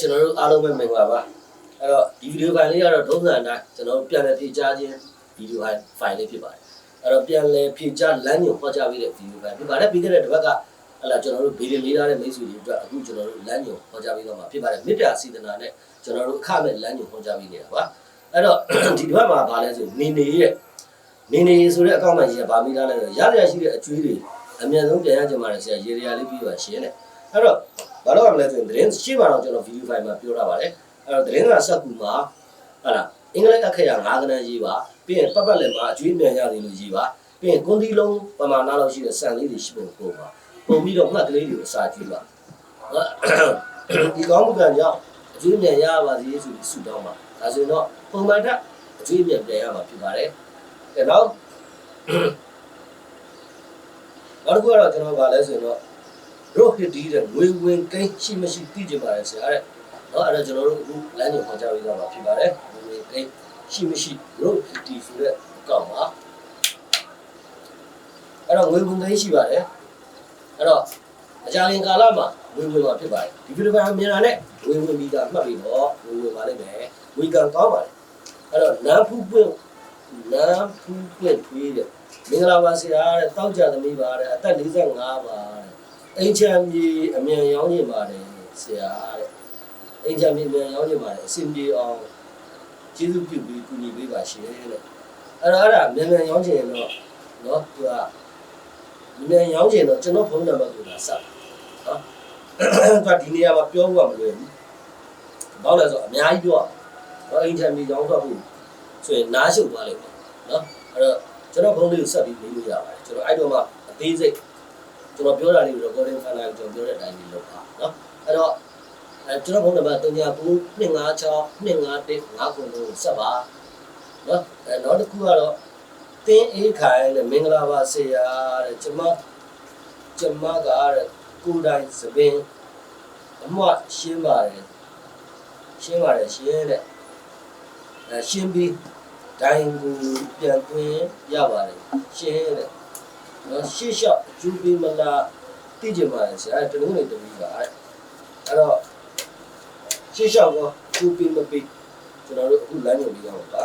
ကျွန်တော်တို့အားလုံးပဲမင်္ဂလာပါအဲ့တော့ဒီဗီဒီယိုဖိုင်လေးကတော့ဒုံးစံအတိုင်းကျွန်တော်တို့ပြန်လည်ဖြည့်ချခြင်းဗီဒီယိုဖိုင်လေးဖြစ်ပါတယ်အဲ့တော့ပြန်လည်ဖြည့်ချလမ်းညွန်ဟောကြားပေးတဲ့ဗီဒီယိုဖိုင်ဖြစ်ပါတယ်ပြီးခဲ့တဲ့တစ်ပတ်ကဟလာကျွန်တော်တို့ဗီဒီယိုလေးထားတဲ့မိတ်ဆွေတွေအတွက်အခုကျွန်တော်တို့လမ်းညွန်ဟောကြားပေးတော့မှာဖြစ်ပါတယ်မြစ်ပြစေတနာနဲ့ကျွန်တော်တို့အခမဲ့လမ်းညွန်ဟောကြားပေးနေတာပါအဲ့တော့ဒီတစ်ပတ်မှာဗာလဲဆိုနေနေရဲ့နေနေဆိုတဲ့အကောင့်မှကြီးကဗာမိထားလိုက်တော့ရရရှိတဲ့အကျွေးတွေအမြန်ဆုံးပြန်ရကြမှာလေဆရာရေရာလေးပြီးပါရှင်းတယ်အဲ့တော့ ဘာလို့ရမလဲဆိုရင်သတင်းရှင်းပါတော့ကျွန်တော်ဗီဒီယိုဖိုင်မှာပြောထားပါတယ်အဲ့တော့သတင်းကစက်ကူမှာဟာလားအင်္ဂလိပ်အခရာ၅ခဏရေးပါပြီးရင်ပတ်ပတ်လည်မှာအကျွေးမြန်ရသည်လို့ရေးပါပြီးရင်ကွန်ဒီလုံးပမာဏလောက်ရှိတဲ့ဆန်လေးတွေရှိပုံပို့ပါပုံပြီးတော့မှတ်ကလေးတွေကိုစာကြည့်ပါဒီကောင်းမှုကံကြောင့်အကျွေးမြန်ရပါစေဆိုပြီးဆုတောင်းပါဒါဆိုရင်တော့ပုံမှန်တဲ့အကျွေးမြန်ပြန်ရမှာဖြစ်ပါတယ်အဲ့တော့နောက်တစ်ခုကတော့ကျွန်တော်ဗာလဲဆိုရင်တော့ ရိုဟစ်ဒီတဲ့ငွေဝင်ကိန်းရှိမရှိသိကြပါရဲ့ဆရာတဲ့เนาะအဲ့ဒါကျွန်တော်တို့အခုလမ်းညွှန်ခေါ်ကြပြီးတော့မှာဖြစ်ပါတယ်ငွေဝင်ကိန်းရှိမရှိရိုဟစ်ဒီဆိုတဲ့အကောင့်ပါအဲ့တော့ငွေဝင်ကိန်းရှိပါတယ်အဲ့တော့အကြရင်ကာလမှာငွေဝင်မှာဖြစ်ပါတယ်ဒီဗီဒီယိုကမြင်တာနဲ့ငွေဝင်ပြီးတာမှတ်ပြီးတော့ငွေဝင်ပါလိမ့်မယ်ငွေကံကောင်းပါတယ်အဲ့တော့နန်းဖူးပွင့်နန်းဖူးပွင့်ထွေးတဲ့မင်္ဂလာပါဆရာတဲ့တောက်ကြသမီးပါတဲ့အသက်45ပါတဲ့ အိမ်ချမ်းမြေအမြန်ရောင်းနေပါတယ်ဆရာတဲ့အိမ်ချမ်းမြေအမြန်ရောင်းနေပါတယ်အစင်ပြေအောင်ကျေးဇူးပြုပြီးကူညီပေးပါရှင်တဲ့အဲ့တော့အဲ့ဒါမြန်မြန်ရောင်းချင်ရင်တော့နော်သူကမြန်ရောင်းချင်တော့ကျွန်တော်ဖုန်းနံပါတ်ကိုလာဆက်နော်သူကဒီနေရာမှာပြောဖို့ကမလွယ်ဘူးဘာလို့လဲဆိုတော့အများကြီးပြောတော့အိမ်ချမ်းမြေရောင်းတော့ဘူးဆိုရင်နားရှုပ်သွားလိမ့်မယ်နော်အဲ့တော့ကျွန်တော်ဖုန်းလေးကိုဆက်ပြီးမေးလို့ရပါတယ်ကျွန်တော်အဲ့တော့မှအသေးစိတ် ကျွန်တော်ပြောတာလေးကို recording file ကိုကျွန်တော်ပြောတဲ့အတိုင်းလေးလုပ်ပါနော်အဲ့တော့အဲကျွန်တော်ဖုန်းနံပါတ်399256 251 59ကိုဆက်ပါနော်အဲနောက်တစ်ခုကတော့တင်းအေးခိုင်တဲ့မင်္ဂလာပါဆရာတဲ့ကျွန်မကျွန်မကတဲ့ကိုယ်တိုင်သပင်အမွတ်ရှင်းပါတယ်ရှင်းပါတယ်ရှင်းတဲ့အဲရှင်းပြီးဒိုင်ကိုပြန်သွင်းရပါတယ်ရှင်းတဲ့ ရှေ့လျှောက်ဂျူပီမလာသိကြပါလေဆရာတနင်္ဂနွေတမီးပါအဲ့တော့ရှေ့လျှောက်ကောဂျူပီမပီကျွန်တော်တို့အခုလမ်းညွှန်ပြီးအောင်ပါ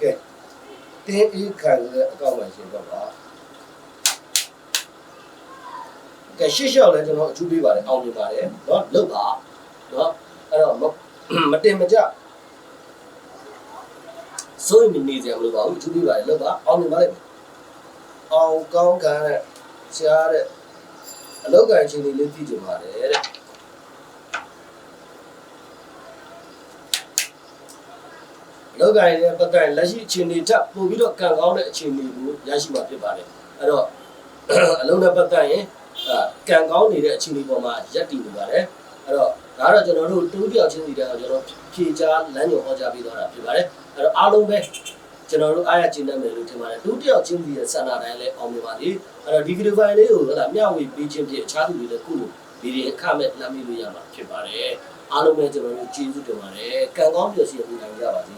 ကဲတင်းအေးခံတဲ့အကောင့်မှာရှင်းတော့ပါကဲရှေ့လျှောက်လည်းကျွန်တော်အထူးပေးပါတယ်အောင်မြင်ပါတယ်နော်လုတ်ပါနော်အဲ့တော့မတင်မကြ ဆိုရင်နေကြမလို့ပါဘူးသူပြပါလေလောက်ပါအောင်နေပါလေအောင်ကောင်းကန်တဲ့ဆရာတဲ့အလောက်ကန်ချင်းလေးလေးသိကြပါတယ်တဲ့အလောက်ကန်ရဲ့ပတ်သက်လက်ရှိအခြေအနေထပ်ပို့ပြီးတော့ကံကောင်းတဲ့အခြေအနေကိုရရှိမှာဖြစ်ပါတယ်အဲ့တော့အလုံးနဲ့ပတ်သက်ရင်ကံကောင်းနေတဲ့အခြေအနေပေါ်မှာရပ်တည်နေပါတယ်အဲ့တော့ ဒါတော့ကျွန်တော်တို့တူးပြောက်ချင်းစီတဲ့ကျွန်တော်ဖြေချာလမ်းညွှန်ဟောကြားပေးသွားတာဖြစ်ပါတယ်အဲ့တော့အားလုံးပဲကျွန်တော်တို့အားရကျင်းနေမယ်လို့ထင်ပါတယ်တူးတယောက်ချင်းစီရဲ့ဆန္ဒတိုင်းလည်းအောင်မြင်ပါလေအဲ့တော့ဒီဗီဒီယိုဖိုင်လေးကိုဟလာမျှဝေပေးခြင်းဖြင့်အခြားသူတွေလည်းခုလိုဗီဒီယိုအခမဲ့လမ်းမိလို့ရမှာဖြစ်ပါတယ်အားလုံးပဲကျွန်တော်တို့ကျေးဇူးတင်ပါတယ်ကံကောင်းပျော်ရွှင်မှုနိုင်ကြပါစေ